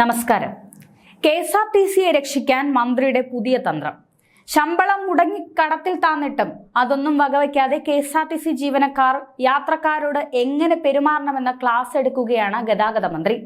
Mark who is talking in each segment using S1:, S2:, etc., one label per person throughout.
S1: നമസ്കാരം. K S R T സിയെ രക്ഷിക്കാൻ മന്ത്രിയുടെ പുതിയ തന്ത്രം. ശമ്പളം മുടങ്ങി കടത്തിൽ താന്നിട്ടും അതൊന്നും വകവയ്ക്കാതെ K S R T C ജീവനക്കാർ യാത്രക്കാരോട് എങ്ങനെ പെരുമാറണമെന്ന ക്ലാസ് എടുക്കുകയാണ് ഗതാഗത മന്ത്രി.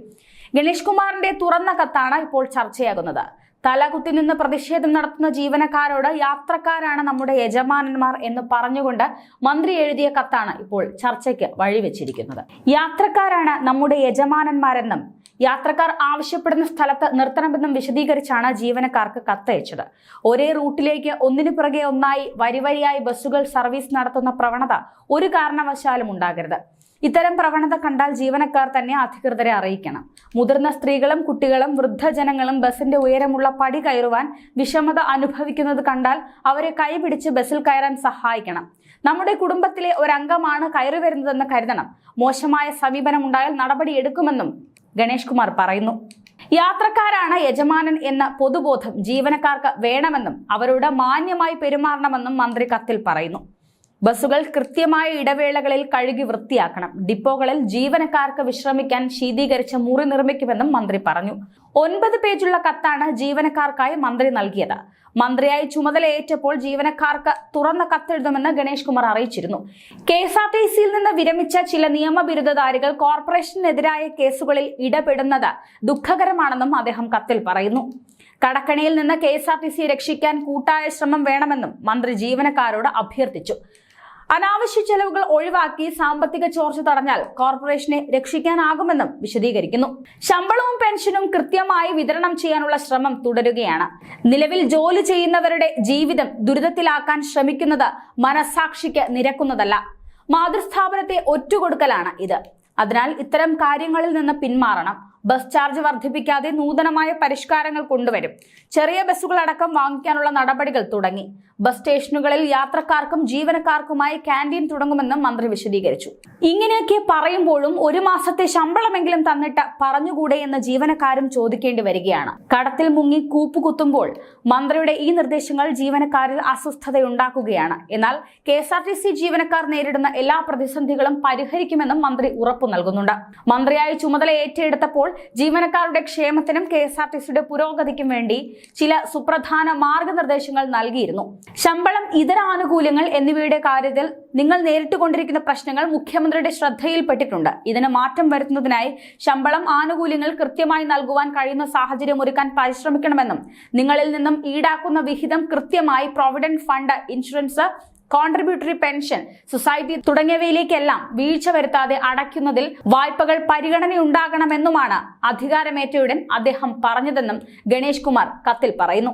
S1: ഗണേഷ് കുമാറിന്റെ തുറന്ന കത്താണ് ഇപ്പോൾ ചർച്ചയാകുന്നത്. തലകുത്തി നിന്ന് പ്രതിഷേധം നടത്തുന്ന ജീവനക്കാരോട് യാത്രക്കാരാണ് നമ്മുടെ യജമാനന്മാർ എന്ന് പറഞ്ഞുകൊണ്ട് മന്ത്രി എഴുതിയ കത്താണ് ഇപ്പോൾ ചർച്ചയ്ക്ക് വഴിവെച്ചിരിക്കുന്നത്. യാത്രക്കാരാണ് നമ്മുടെ യജമാനന്മാരെന്നും യാത്രക്കാർ ആവശ്യപ്പെടുന്ന സ്ഥലത്ത് നിർത്തണമെന്നും വിശദീകരിച്ചാണ് ജീവനക്കാർക്ക് കത്തയച്ചത്. ഒരേ റൂട്ടിലേക്ക് ഒന്നിനു പുറകെ ഒന്നായി വരിവരിയായി ബസ്സുകൾ സർവീസ് നടത്തുന്ന പ്രവണത ഒരു കാരണവശാലും ഉണ്ടാകരുത്. ഇത്തരം പ്രവണത കണ്ടാൽ ജീവനക്കാർ തന്നെ അധികൃതരെ അറിയിക്കണം. മുതിർന്ന സ്ത്രീകളും കുട്ടികളും വൃദ്ധജനങ്ങളും ബസിന്റെ ഉയരമുള്ള പടി കയറുവാൻ വിഷമത അനുഭവിക്കുന്നത് കണ്ടാൽ അവരെ കൈപിടിച്ച് ബസ്സിൽ കയറാൻ സഹായിക്കണം. നമ്മുടെ കുടുംബത്തിലെ ഒരംഗമാണ് കയറി വരുന്നതെന്ന് കരുതണം. മോശമായ സമീപനം ഉണ്ടായാൽ നടപടിയെടുക്കുമെന്നും ഗണേഷ് കുമാർ പറയുന്നു. യാത്രക്കാരാണ് യജമാനൻ എന്ന പൊതുബോധം ജീവനക്കാർക്ക് വേണമെന്നും അവരോട് മാന്യമായി പെരുമാറണമെന്നും മന്ത്രി കത്തിൽ പറയുന്നു. ബസ്സുകൾ കൃത്യമായ ഇടവേളകളിൽ കഴുകി വൃത്തിയാക്കണം. ഡിപ്പോകളിൽ ജീവനക്കാർക്ക് വിശ്രമിക്കാൻ ശീതീകരിച്ച മുറി നിർമ്മിക്കുമെന്നും മന്ത്രി പറഞ്ഞു. ഒൻപത് പേജുള്ള കത്താണ് ജീവനക്കാർക്കായി മന്ത്രി നൽകിയത്. മന്ത്രിയായി ചുമതലയേറ്റപ്പോൾ ജീവനക്കാർക്ക് തുറന്ന കത്തെഴുതുമെന്ന് ഗണേഷ് കുമാർ അറിയിച്ചിരുന്നു. കെ എസ് ആർ ടി സിയിൽ നിന്ന് വിരമിച്ച ചില നിയമബിരുദധാരികൾ കോർപ്പറേഷനെതിരായ കേസുകളിൽ ഇടപെടുന്നത് ദുഃഖകരമാണെന്നും അദ്ദേഹം കത്തിൽ പറയുന്നു. കടക്കണിയിൽ നിന്ന് K S R T C രക്ഷിക്കാൻ കൂട്ടായ ശ്രമം വേണമെന്നും മന്ത്രി ജീവനക്കാരോട് അഭ്യർത്ഥിച്ചു. അനാവശ്യ ചെലവുകൾ ഒഴിവാക്കി സാമ്പത്തിക ചോർച്ച തടഞ്ഞാൽ കോർപ്പറേഷനെ രക്ഷിക്കാനാകുമെന്നും വിശദീകരിക്കുന്നു. ശമ്പളവും പെൻഷനും കൃത്യമായി വിതരണം ചെയ്യാനുള്ള ശ്രമം തുടരുകയാണ്. നിലവിൽ ജോലി ചെയ്യുന്നവരുടെ ജീവിതം ദുരിതത്തിലാക്കാൻ ശ്രമിക്കുന്നത് മനസാക്ഷിക്ക് നിരക്കുന്നതല്ല. മാതൃസ്ഥാപനത്തെ ഒറ്റുകൊടുക്കലാണ് ഇത്. അതിനാൽ ഇത്തരം കാര്യങ്ങളിൽ നിന്ന് പിന്മാറണം. ബസ് ചാർജ് വർദ്ധിപ്പിക്കാതെ നൂതനമായ പരിഷ്കാരങ്ങൾ കൊണ്ടുവരും. ചെറിയ ബസ്സുകളടക്കം വാങ്ങിക്കാനുള്ള നടപടികൾ തുടങ്ങി. ബസ് സ്റ്റേഷനുകളിൽ യാത്രക്കാർക്കും ജീവനക്കാർക്കുമായി ക്യാന്റീൻ തുടങ്ങുമെന്നും മന്ത്രി വിശദീകരിച്ചു. ഇങ്ങനെയൊക്കെ പറയുമ്പോഴും ഒരു മാസത്തെ ശമ്പളമെങ്കിലും തന്നിട്ട് പറഞ്ഞുകൂടെ എന്ന് ജീവനക്കാരും ചോദിക്കേണ്ടി വരികയാണ്. കടത്തിൽ മുങ്ങി കൂപ്പുകുത്തുമ്പോൾ മന്ത്രിയുടെ ഈ നിർദ്ദേശങ്ങൾ ജീവനക്കാരിൽ അസ്വസ്ഥതയുണ്ടാക്കുകയാണ്. എന്നാൽ K S R T C ജീവനക്കാർ നേരിടുന്ന എല്ലാ പ്രതിസന്ധികളും പരിഹരിക്കുമെന്നും മന്ത്രി ഉറപ്പു നൽകുന്നുണ്ട്. മന്ത്രിയായി ചുമതല ഏറ്റെടുത്തപ്പോൾ ജീവനക്കാരുടെ ക്ഷേമത്തിനും കെ എസ് ആർ ടി സിയുടെ പുരോഗതിക്കും വേണ്ടി ചില സുപ്രധാന മാർഗനിർദ്ദേശങ്ങൾ നൽകിയിരുന്നു. ശമ്പളം ഇതര ആനുകൂല്യങ്ങൾ എന്നിവയുടെ കാര്യത്തിൽ നിങ്ങൾ നേരിട്ട് കൊണ്ടിരിക്കുന്ന പ്രശ്നങ്ങൾ മുഖ്യമന്ത്രിയുടെ ശ്രദ്ധയിൽപ്പെട്ടിട്ടുണ്ട്. ഇതിന് മാറ്റം വരുത്തുന്നതിനായി ശമ്പളം ആനുകൂല്യങ്ങൾ കൃത്യമായി നൽകുവാൻ കഴിയുന്ന സാഹചര്യം ഒരുക്കാൻ പരിശ്രമിക്കണമെന്നും നിങ്ങളിൽ നിന്നും ഈടാക്കുന്ന വിഹിതം കൃത്യമായി provident fund insurance contributory pension society തുടങ്ങിയവയിലേക്കെല്ലാം വീഴ്ച വരുത്താതെ അടയ്ക്കുന്നതിൽ വായ്പകൾ പരിഗണനയുണ്ടാകണമെന്നുമാണ് അധികാരമേറ്റയുടൻ അദ്ദേഹം പറഞ്ഞതെന്നും ഗണേഷ് കുമാർ കത്തിൽ പറയുന്നു.